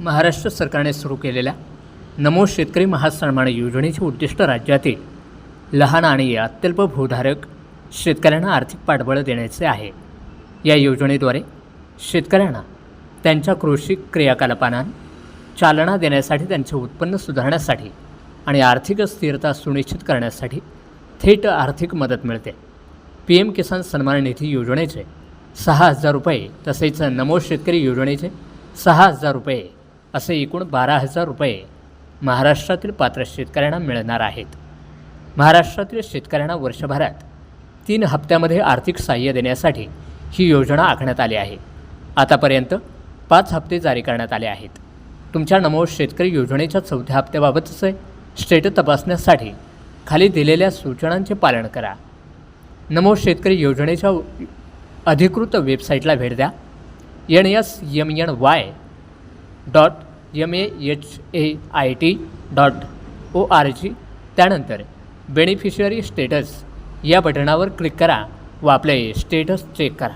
महाराष्ट्र सरकारने सुरू केलेल्या नमो शेतकरी महासन्मान योजनेचे उद्दिष्ट राज्यातील लहान आणि अत्यल्प भूधारक शेतकऱ्यांना आर्थिक पाठबळ देण्याचे आहे. या योजनेद्वारे शेतकऱ्यांना त्यांच्या कृषी क्रियाकलापांना चालना देण्यासाठी त्यांचे उत्पन्न सुधारण्यासाठी आणि आर्थिक स्थिरता सुनिश्चित करण्यासाठी थेट आर्थिक मदत मिळते. पी एम किसान सन्मान निधी योजनेचे सहा हजार रुपये तसेच नमो शेतकरी योजनेचे सहा हजार रुपये असे एकूण बारा हजार रुपये महाराष्ट्रातील पात्र शेतकऱ्यांना मिळणार आहेत. महाराष्ट्रातील शेतकऱ्यांना वर्षभरात तीन हप्त्यामध्ये आर्थिक सहाय्य देण्यासाठी ही योजना आखण्यात आली आहे. आतापर्यंत पाच हप्ते जारी करण्यात आले आहेत. तुमच्या नमो शेतकरी योजनेच्या चौथ्या हप्त्याबाबतचे स्टेटस तपासण्यासाठी खाली दिलेल्या सूचनांचे पालन करा. नमो शेतकरी योजनेच्या अधिकृत वेबसाईटला भेट द्या. N S M N Y dot M A H A I T dot O R G त्यानंतर बेनिफिशियरी स्टेटस या बटणावर क्लिक करा व आपले स्टेटस चेक करा.